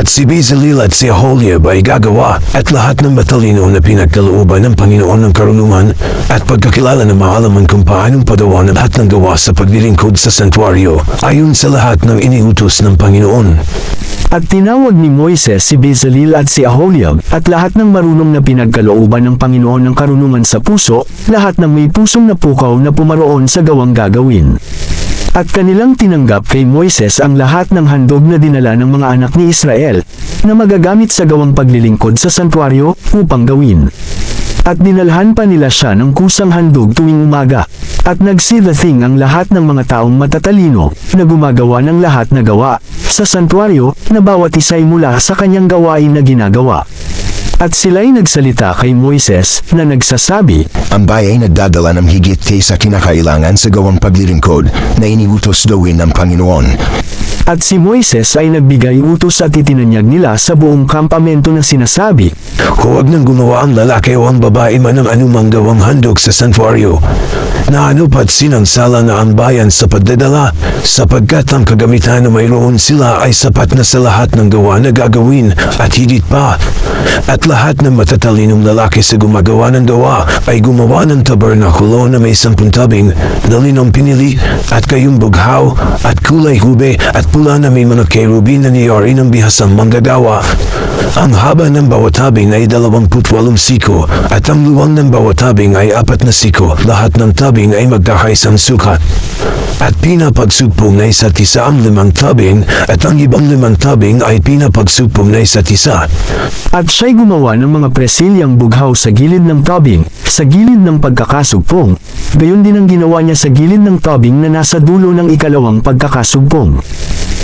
At si Bezalel at si Aholiab ay gagawa at lahat ng matalino na pinagkalooban ng Panginoon ng karunungan at pagkakilala na maalaman kung paanong padawa ng lahat ng gawa sa paglilingkod sa santuario ayon sa lahat ng iniutos ng Panginoon. At tinawag ni Moises si Bezalel at si Aholiab at lahat ng marunong na pinagkalooban ng Panginoon ng karunungan sa puso, lahat ng may pusong napukaw na pumaroon sa gawang gagawin. At kanilang tinanggap kay Moises ang lahat ng handog na dinala ng mga anak ni Israel na magagamit sa gawang paglilingkod sa santuario upang gawin. At dinalhan pa nila siya ng kusang handog tuwing umaga. At nagsidating ang lahat ng mga taong matatalino na gumagawa ng lahat na gawa sa santuario na bawat isa'y mula sa kanyang gawain na ginagawa. At sila'y nagsalita kay Moises na nagsasabi, Ang bayan ay nagdadala ng higit kaysa kinakailangan sa gawang paglilingkod na iniutos gawin ng Panginoon. At si Moises ay nagbigay utos at itinanyag nila sa buong kampamento na sinasabi, Huwag nang gumawa ang lalaki o ang babae man ng anumang gawang handog sa santuario na ano pat sinansala na ang bayan sa pagdadala sapagkat ang kagamitan na mayroon sila ay sapat na sa lahat ng gawa na gagawin at higit pa. At lahat ng matatalinong lalaki sa gumagawa ng gawa ay gumawa ng tabernakulo na may sampung tabing na linong pinili at kayong bughaw at kulay hube at pula na may mga kerubin na niyari ng bihasang manggagawa. Ang haba ng bawat tabing ay 28 siko at ang luwang ng bawat tabing ay apat na siko. Lahat ng tabing ay magkakaisang sukat. At pinapagsugpong na isa't isa ang limang tabing at ang ibang limang tabing ay pinapagsugpong na isa't isa. At siya'y gumawa ng mga presilyang bughaw sa gilid ng tubing, sa gilid ng pagkakasugpong. Gayon din ang ginawa niya sa gilid ng tubing na nasa dulo ng ikalawang pagkakasugpong.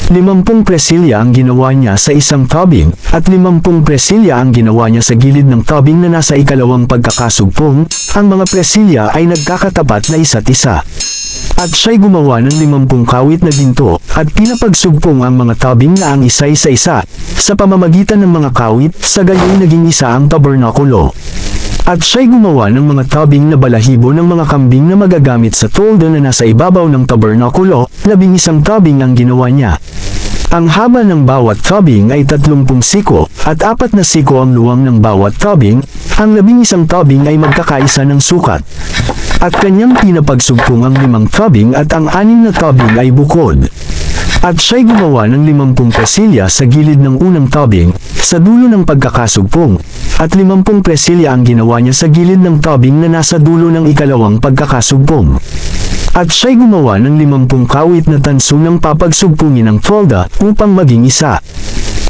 Limampung presilya ang ginawa niya sa isang tubing, at limampung presilya ang ginawa niya sa gilid ng tubing na nasa ikalawang pagkakasugpong. Ang mga presilya ay nagkakatapat na isa't isa. At siya'y gumawa ng limampung kawit na ginto, at pinapagsugpong ang mga tabing na ang isa'y sa isa, sa pamamagitan ng mga kawit, sa gayon naging isa ang tabernakulo. At siya'y gumawa ng mga tabing na balahibo ng mga kambing na magagamit sa toldo na nasa ibabaw ng tabernakulo, labing isang tabing ang ginawa niya. Ang haba ng bawat tubing ay 30 siko, at apat na siko ang luwang ng bawat tubing, ang labing isang tubing ay magkakaisa ng sukat. At kanyang pinapagsugpong ang limang tubing at ang anim na tubing ay bukod. At siya'y gumawa ng limampung presilya sa gilid ng unang tubing, sa dulo ng pagkakasugpong, at limampung presilya ang ginawa niya sa gilid ng tubing na nasa dulo ng ikalawang pagkakasugpong. At siya'y gumawa ng limampung kawit na tanso ng papagsugpungin ng tolda upang maging isa.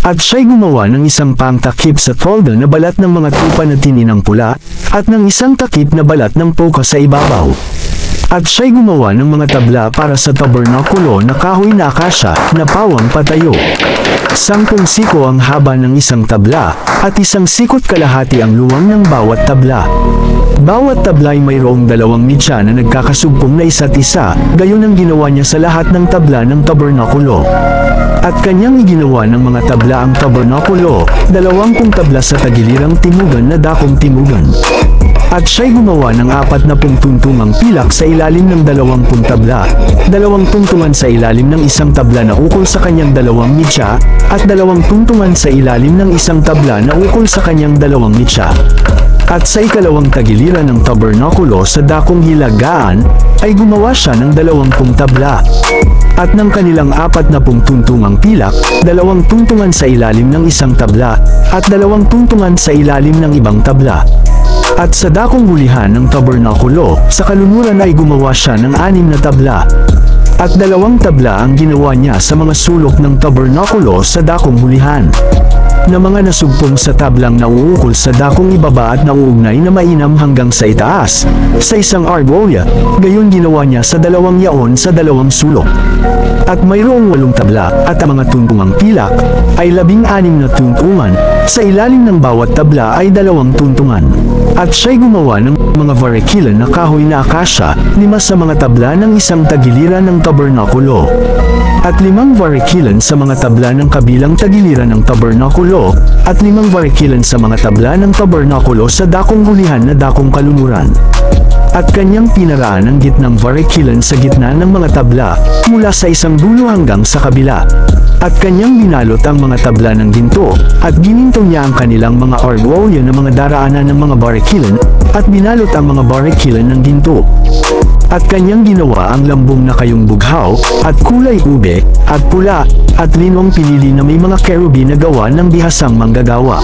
At siya'y gumawa ng isang pang takip sa tolda na balat ng mga tupa na tininang pula, at ng isang takip na balat ng poka sa ibabaw. At siya'y gumawa ng mga tabla para sa tabernakulo na kahoy na akasya na pawang patayo. Sampung siko ang haba ng isang tabla, at isang sikot kalahati ang luwang ng bawat tabla. Bawat tabla ay mayroong dalawang mitya na nagkakasugpong na isa't isa, gayon ang ginawa niya sa lahat ng tabla ng tabernakulo. At kanyang iginawa ng mga tabla ang tabernakulo, dalawangpung tabla sa tagilirang timugan na dakong timugan. At siya'y gumawa ng apat na pung tuntungang pilak sa ilalim ng dalawampung tabla, dalawang tuntungan sa ilalim ng isang tabla na ukol sa kanyang dalawang mitya, at dalawang tuntungan sa ilalim ng isang tabla na ukol sa kanyang dalawang mitya. At sa ikalawang tagiliran ng tabernakulo sa dakong hilagaan, ay gumawa siya ng dalawampung tabla. At ng kanilang apat na pung tuntungang pilak, dalawang tuntungan sa ilalim ng isang tabla, at dalawang tuntungan sa ilalim ng ibang tabla. At sa dakong hulihan ng tabernakulo, sa kalunuran ay gumawa siya ng anim na tabla. At dalawang tabla ang ginawa niya sa mga sulok ng tabernakulo sa dakong hulihan na mga nasugpong sa tablang nauukol sa dakong ibaba at nauugnay na mainam hanggang sa itaas, sa isang argolia, gayon ginawa niya sa dalawang yaon sa dalawang sulok. At mayroong walong tabla, at ang mga tuntungang pilak, ay labing anim na tuntungan, sa ilalim ng bawat tabla ay dalawang tuntungan. At siya'y gumawa ng mga varikilan na kahoy na akasya, lima sa mga tabla ng isang tagiliran ng tabernakulo. At limang varikilan sa mga tabla ng kabilang tagiliran ng tabernakulo, at limang varikilan sa mga tabla ng tabernakulo sa dakong hulihan na dakong kalumuran. At kanyang pinaraan ang gitnang varikilan sa gitna ng mga tabla mula sa isang dulo hanggang sa kabila. At kanyang binalot ang mga tabla ng ginto at gininto niya ang kanilang mga argwolyo ng mga daraanan ng mga barikilan at binalot ang mga barikilan ng ginto. At kanyang ginawa ang lambong na kayong bughaw, at kulay ube, at pula, at linong pinili na may mga kerubi na gawa ng bihasang manggagawa.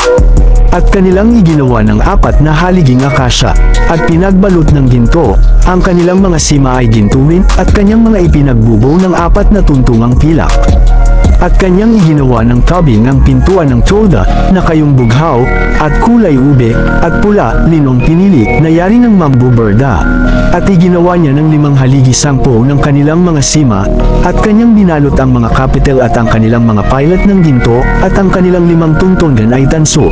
At kanilang iginawa ng apat na haliging akasya, at pinagbalot ng ginto, ang kanilang mga sima ay gintuwin, at kanyang mga ipinagbubo ng apat na tuntungang pilak. At kanyang iginawa ng tubing ang pintuan ng tolda na kayong bughaw, at kulay ube, at pula, linong pinili, na yari ng mambu berda. At iginawa niya ng limang haligi sampo ng kanilang mga sima, at kanyang binalot ang mga kapitel at ang kanilang mga pilot ng ginto, at ang kanilang limang tuntungan ay tanso.